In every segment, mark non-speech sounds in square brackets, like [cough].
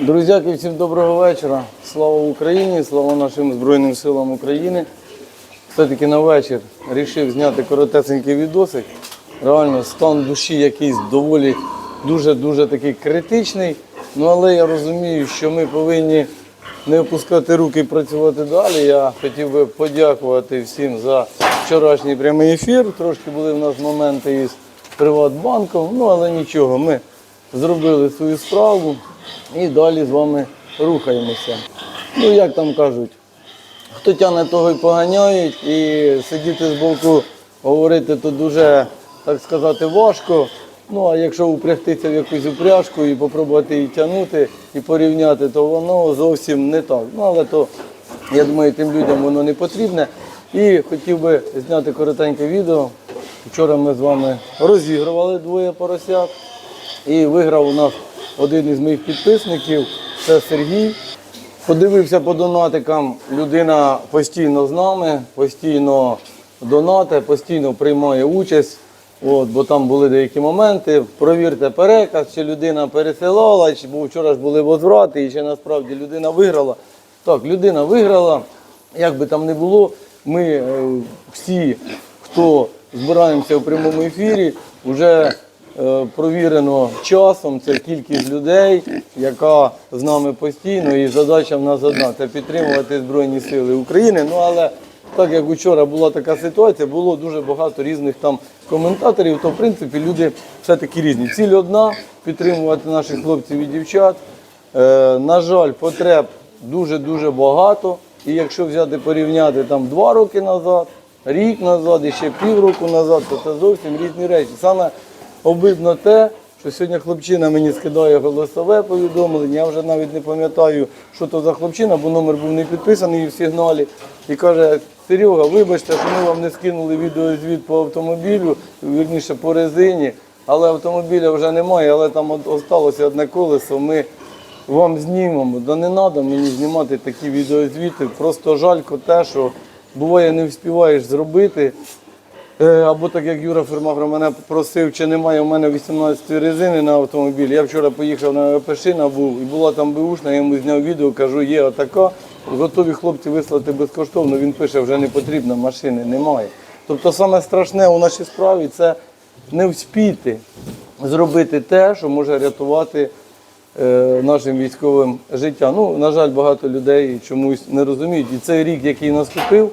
Друзяки, всім доброго вечора. Слава Україні, слава нашим Збройним силам України. Все-таки на вечір вирішив зняти коротесенький відосик. Реально, стан душі якийсь доволі дуже-дуже такий критичний. Ну але я розумію, що ми повинні не опускати руки і працювати далі. Я хотів би подякувати всім за вчорашній прямий ефір. Трошки були в нас моменти із Приватбанком, ну але нічого, ми зробили свою справу і далі з вами рухаємося. Ну, як там кажуть, хто тягне, того й поганяють, і сидіти з боку, говорити то дуже, так сказати, важко. Ну, а якщо упрягтися в якусь упряжку і спробувати її тягнути і порівняти, то воно зовсім не так. Ну, але то, я думаю, тим людям воно не потрібне. І хотів би зняти коротеньке відео. Вчора ми з вами розігрували двоє поросят. І виграв у нас один із моїх підписників, це Сергій. Подивився по донатикам, людина постійно з нами, постійно донате, постійно приймає участь. От, бо там були деякі моменти. Провірте переказ, чи людина пересилала, чи бо вчора ж були возврати, і чи насправді людина виграла. Так, людина виграла. Як би там не було, ми е, всі, хто збираємося в прямому ефірі, вже провірено часом. Це кількість людей, яка з нами постійно, і задача в нас одна це підтримувати Збройні Сили України. Ну але так як вчора була така ситуація, було дуже багато різних там коментаторів, то в принципі люди все-таки різні. Ціль одна підтримувати наших хлопців і дівчат. Е, на жаль, потреб дуже-дуже багато. І якщо взяти порівняти там два роки назад, рік назад і ще півроку назад, то це зовсім різні речі. Саме обидно те, що сьогодні хлопчина мені скидає голосове повідомлення. Я вже навіть не пам'ятаю, що то за хлопчина, бо номер був не підписаний в сигналі. І каже, Серега, вибачте, що ми вам не скинули відеозвіт по автомобілю, вірніше по резині, але автомобіля вже немає, але там осталося одне колесо. Ми вам знімемо. Да не треба мені знімати такі відеозвіти. Просто жалько те, що буває не встигаєш зробити. Е, Або так як Юра Фермагро мене просив, чи немає у мене 18 резини на автомобілі. Я вчора поїхав на Пешина був і була там беушна, я йому зняв відео, кажу, є отака. Готові хлопці вислати безкоштовно. Він пише, вже не потрібно, машини немає. Тобто саме страшне у нашій справі це не вспіти зробити те, що може рятувати е, нашим військовим життя. Ну, на жаль, багато людей чомусь не розуміють. І цей рік, який наступив,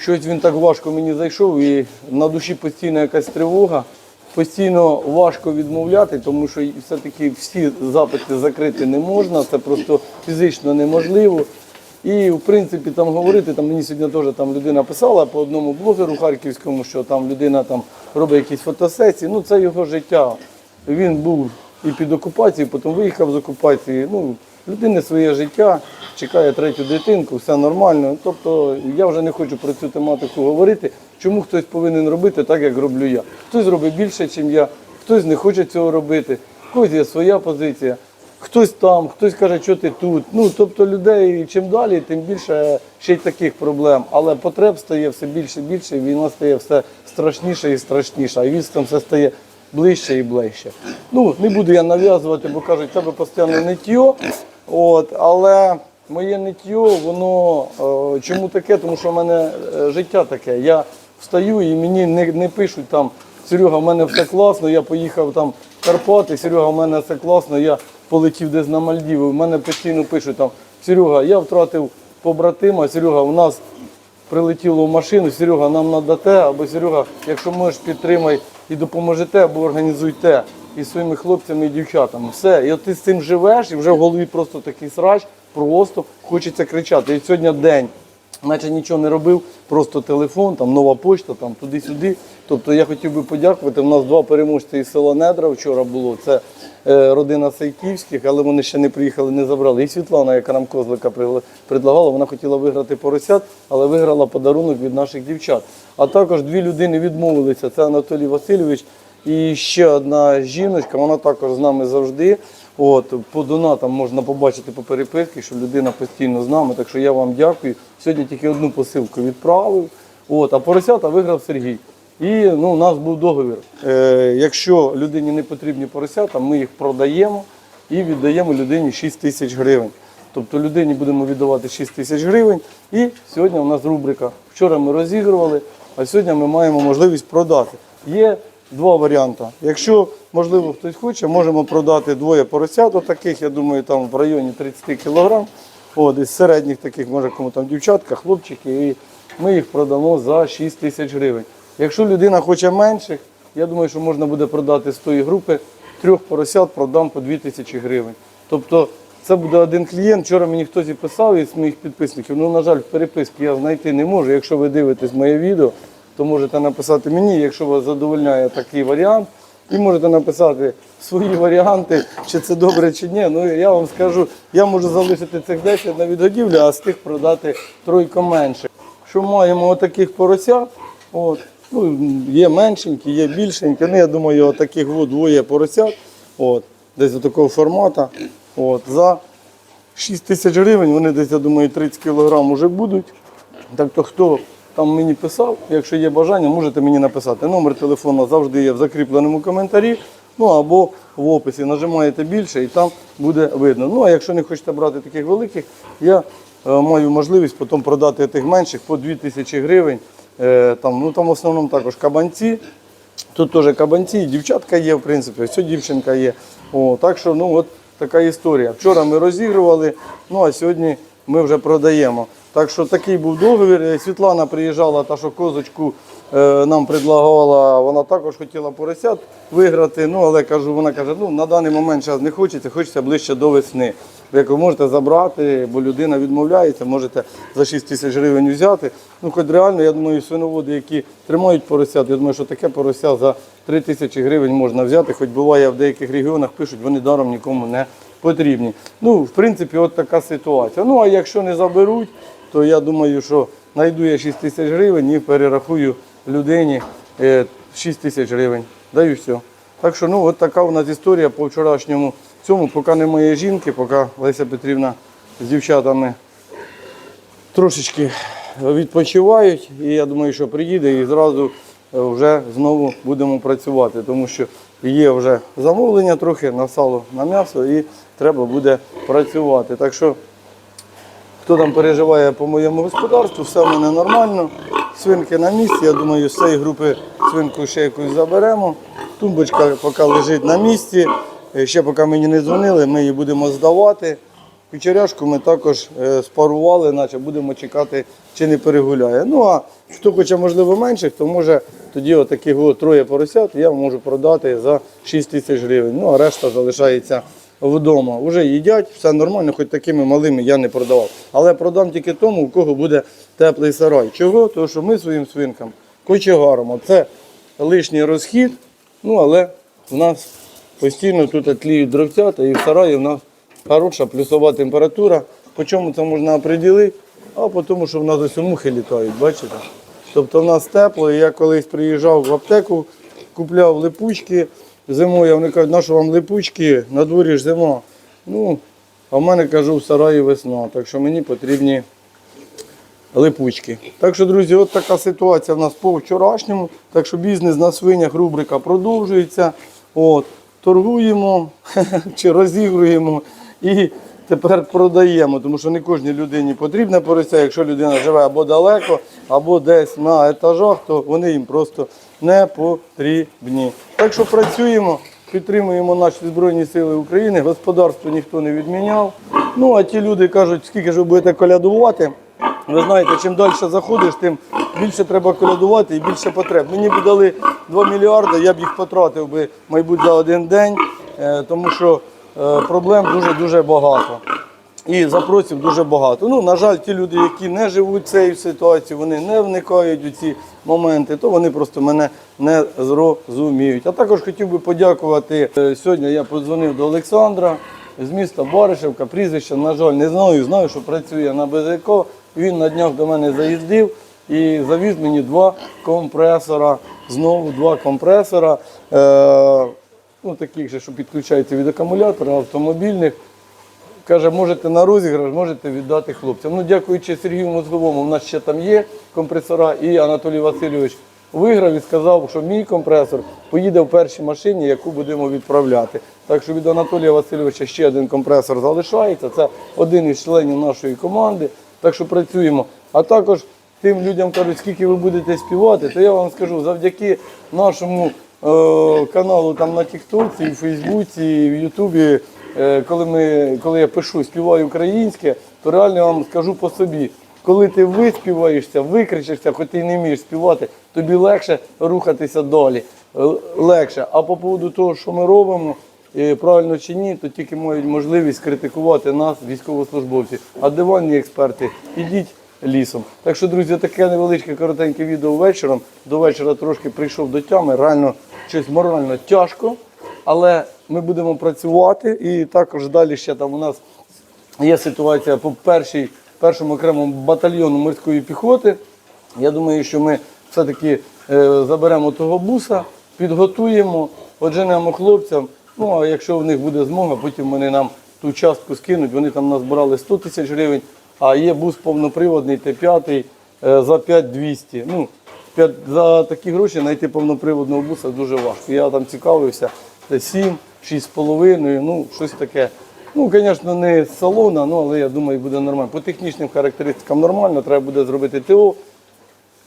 щось він так важко мені зайшов, і на душі постійно якась тривога. Постійно важко відмовляти, тому що все-таки всі запити закрити не можна, це просто фізично неможливо. І в принципі там говорити, там мені сьогодні теж там людина писала по одному блогеру харківському, що там людина там робить якісь фотосесії. Ну це його життя. Він був і під окупацією, потім виїхав з окупації. Ну, людини своє життя, чекає третю дитинку, все нормально. Тобто я вже не хочу про цю тематику говорити. Чому хтось повинен робити так, як роблю я? Хтось робить більше, ніж я, хтось не хоче цього робити, в когось є своя позиція. Хтось там, хтось каже, що ти тут. Ну, тобто людей чим далі, тим більше ще й таких проблем. Але потреб стає все більше і більше, і війна стає все страшніше і страшніше, а відстань все стає ближче і ближче. Ну, не буду я нав'язувати, бо кажуть, тебе постійно ниття. От, але моє ниття, воно е, чому таке? Тому що в мене е, життя таке. Я встаю і мені не, не пишуть там. Серега, в мене все класно, я поїхав там в Карпати, Серега, в мене все класно, я полетів десь на Мальдіви. В мене постійно пишуть там, Серега, я втратив побратима, Серега, у нас прилетіло в машину, Серега, нам треба те, або Серега, якщо можеш, підтримай і допоможете, або організуйте і своїми хлопцями і дівчатами. Все. І от ти з цим живеш, і вже в голові просто такий срач, просто хочеться кричати. І сьогодні день. Наче нічого не робив, просто телефон, там нова почта, там туди-сюди. Тобто я хотів би подякувати. У нас два переможці із села Недра вчора було. Це е, родина Сайківських, але вони ще не приїхали, не забрали. І Світлана, яка нам козлика предлагала, вона хотіла виграти поросят, але виграла подарунок від наших дівчат. А також дві людини відмовилися. Це Анатолій Васильович і ще одна жіночка, вона також з нами завжди. От, по донатам можна побачити по переписці, що людина постійно з нами. Так що я вам дякую. Сьогодні тільки одну посилку відправив. От, а поросята виграв Сергій. І ну, у нас був договір. Е, якщо людині не потрібні поросята, ми їх продаємо. і віддаємо людині 6 тисяч гривень. Тобто людині будемо віддавати 6 тисяч гривень. І сьогодні у нас рубрика. Вчора ми розігрували, а сьогодні ми маємо можливість продати. Є два варіанти. Якщо, можливо, хтось хоче, можемо продати двоє поросят, таких, я думаю, там в районі 30 кг. От, із середніх таких, може, кому там дівчатка, хлопчики, і ми їх продамо за 6 тисяч гривень. Якщо людина хоче менших, я думаю, що можна буде продати з тої групи трьох поросят, продам по 2 тисячі гривень. Тобто це буде один клієнт. Вчора мені хтось і писав із моїх підписників. Ну, на жаль, в переписці я знайти не можу. Якщо ви дивитесь моє відео, то можете написати мені, якщо вас задовольняє такий варіант. І можете написати свої варіанти, чи це добре, чи ні. Ну я вам скажу, я можу залишити цих 10 на відгодівлю, а з тих продати тройко менше. Що маємо отаких поросят, от, ну, є меншенькі, є більшенькі. Ну, я думаю, отаких от двоє поросят, от, десь такого формату. От, за 6 тисяч гривень, вони десь, я думаю, 30 кг вже будуть. Так то хто там мені писав, якщо є бажання, можете мені написати. Номер телефону завжди є в закріпленому коментарі. Ну або в описі нажимаєте більше і там буде видно. Ну а якщо не хочете брати таких великих, я е, маю можливість потім продати тих менших по 2000 гривень. Е, там, ну, там в основному також кабанці. Тут теж кабанці, дівчатка є, в принципі, все дівчинка є. О, так що ну, от така історія. Вчора ми розігрували, ну а сьогодні ми вже продаємо. Так що такий був договір. Світлана приїжджала, та що козочку е, нам предлагала, вона також хотіла поросят виграти. Ну, але кажу, вона каже, ну на даний момент зараз не хочеться, хочеться ближче до весни. Ви як ви можете забрати, бо людина відмовляється, можете за 6 тисяч гривень взяти. Ну, хоч реально, я думаю, свиноводи, які тримають поросят, я думаю, що таке порося за 3 тисячі гривень можна взяти. Хоч буває в деяких регіонах пишуть, вони даром нікому не потрібні. Ну, в принципі, от така ситуація. Ну, а якщо не заберуть, то я думаю, що знайду я 6 тисяч гривень і перерахую людині е, 6 тисяч гривень. Даю все. Так що ну, от така у нас історія по вчорашньому цьому, поки немає жінки, поки Леся Петрівна з дівчатами трошечки відпочивають. І я думаю, що приїде і зразу е, вже знову будемо працювати, тому що є вже замовлення трохи на сало, на м'ясо і треба буде працювати. Так що Хто там переживає по моєму господарству, все в мене нормально. Свинки на місці. Я думаю, з цієї групи свинку ще якусь заберемо. Тумбочка поки лежить на місці. Е, Ще поки мені не дзвонили, ми її будемо здавати. Кучеряшку ми також е, спарували, наче будемо чекати, чи не перегуляє. Ну а хто хоче, можливо, менших, то може тоді отаких от троє поросят я можу продати за 6 тисяч гривень. Ну а решта залишається вдома. Уже їдять, все нормально, хоч такими малими я не продавав. Але продам тільки тому, у кого буде теплий сарай. Чого? Тому що ми своїм свинкам кочегаримо. Це лишній розхід, ну але в нас постійно тут тліють дровцята і в сараї в нас хороша плюсова температура. По чому це можна оприділити? А по тому, що в нас ось мухи літають, бачите? Тобто в нас тепло, і я колись приїжджав в аптеку, купляв липучки зимою, вони кажуть, на що вам липучки, на дворі ж зима. Ну, а в мене кажу, в сараї весна, так що мені потрібні липучки. Так що, друзі, от така ситуація в нас по вчорашньому. Так що бізнес на свинях, рубрика продовжується. От, торгуємо [laughs] чи розігруємо і тепер продаємо, тому що не кожній людині потрібне порося. Якщо людина живе або далеко, або десь на етажах, то вони їм просто не потрібні. Так що працюємо, підтримуємо наші Збройні Сили України, господарство ніхто не відміняв. Ну а ті люди кажуть, скільки ж ви будете колядувати. Ви знаєте, чим далі заходиш, тим більше треба колядувати і більше потреб. Мені б дали 2 мільярди, я б їх потратив би, мабуть, за один день, е, тому що е, проблем дуже-дуже багато. І запросів дуже багато. Ну, на жаль, ті люди, які не живуть цією ситуацією, вони не вникають у ці моменти, то вони просто мене не зрозуміють. А також хотів би подякувати. е, Сьогодні я подзвонив до Олександра з міста Баришевка, прізвище, на жаль, не знаю, знаю, що працює на БЗК. Він на днях до мене заїздив і завіз мені два компресора. Знову два компресора, е, ну, таких же, що підключаються від акумулятора, автомобільних. Каже, можете на розіграш, можете віддати хлопцям. Ну, дякуючи Сергію Мозговому, у нас ще там є компресора, і Анатолій Васильович виграв і сказав, що мій компресор поїде в першій машині, яку будемо відправляти. Так що від Анатолія Васильовича ще один компресор залишається. Це один із членів нашої команди. Так що працюємо. А також тим людям кажуть, скільки ви будете співати, то я вам скажу, завдяки нашому е, каналу там на Тіктоці, в Фейсбуці, в Ютубі, коли, ми, коли я пишу співаю українське, то реально вам скажу по собі. Коли ти виспіваєшся, викричешся, хоч ти не вмієш співати, тобі легше рухатися далі. Е, Легше. А по поводу того, що ми робимо, е, правильно чи ні, то тільки мають можливість критикувати нас, військовослужбовці. А диванні експерти, ідіть лісом. Так що, друзі, таке невеличке коротеньке відео вечором. До вечора трошки прийшов до тями. Реально щось морально тяжко, але ми будемо працювати і також далі ще там у нас є ситуація по першій, першому окремому батальйону морської піхоти. Я думаю, що ми все-таки е, заберемо того буса, підготуємо, одженемо хлопцям. Ну а якщо в них буде змога, потім вони нам ту частку скинуть. Вони там назбирали 100 тисяч гривень, а є бус повноприводний Т5 е, за 5200. Ну, за такі гроші знайти повноприводного буса дуже важко. Я там цікавився, 7, 6,5, ну щось таке. Ну, звісно, не з салона, ну, але я думаю, буде нормально. По технічним характеристикам нормально, треба буде зробити ТО.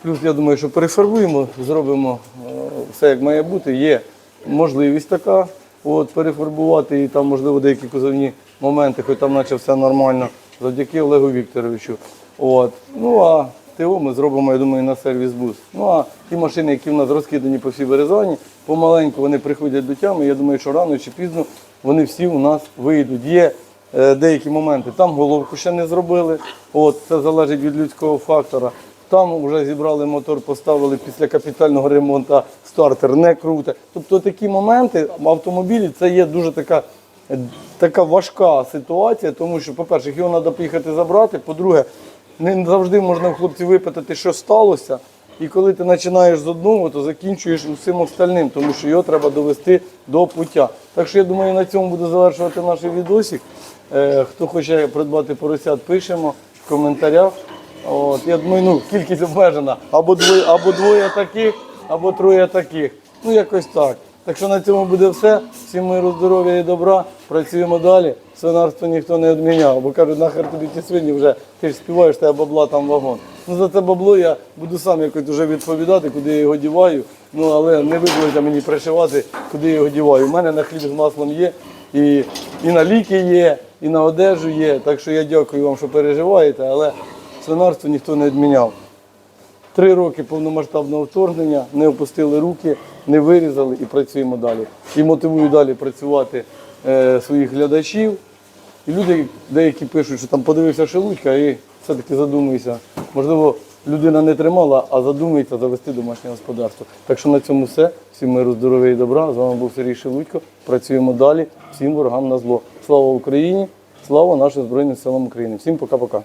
Плюс, я думаю, що перефарбуємо, зробимо е, все як має бути. Є можливість така от, перефарбувати і там, можливо, деякі кузовні моменти, хоч там наче все нормально, завдяки Олегу Вікторовичу. От. Ну а ТО ми зробимо, я думаю, на сервіс бус. Ну а ті машини, які в нас розкидані по всій Березані, помаленьку вони приходять до тями. Я думаю, що рано чи пізно вони всі у нас вийдуть. Є е, деякі моменти. Там головку ще не зробили. От, це залежить від людського фактора. Там вже зібрали мотор, поставили після капітального ремонту стартер не круте. Тобто такі моменти в автомобілі це є дуже така, е, така важка ситуація, тому що, по-перше, його треба поїхати забрати. По-друге, не завжди можна в хлопців випитати, що сталося. І коли ти починаєш з одного, то закінчуєш усім остальним, тому що його треба довести до пуття. Так що я думаю, на цьому буду завершувати наш відосик. Е, хто хоче придбати поросят, пишемо в коментарях. От, я думаю, ну, кількість обмежена. Або двоє, або двоє таких, або троє таких. Ну, якось так. Так що на цьому буде все. Всім миру, здоров'я і добра. Працюємо далі. Свинарство ніхто не відміняв. Бо кажуть, нахер тобі ті свині вже ти ж співаєш, тебе бабла там вагон. Ну за це бабло я буду сам якось вже відповідати, куди я його діваю. Ну але не вибудете мені пришивати, куди я його діваю. У мене на хліб з маслом є, і, і на ліки є, і на одежу є. Так що я дякую вам, що переживаєте, але свинарство ніхто не відміняв. Три роки повномасштабного вторгнення, не опустили руки, не вирізали і працюємо далі. І мотивую далі працювати е, своїх глядачів. І люди деякі пишуть, що там подивився Шелудька і все-таки задумуйся. Можливо, людина не тримала, а задумується завести домашнє господарство. Так що на цьому все. Всім миру, здоров'я і добра. З вами був Сергій Шелудько. Працюємо далі. Всім ворогам на зло. Слава Україні! Слава нашим Збройним силам України. Всім пока-пока.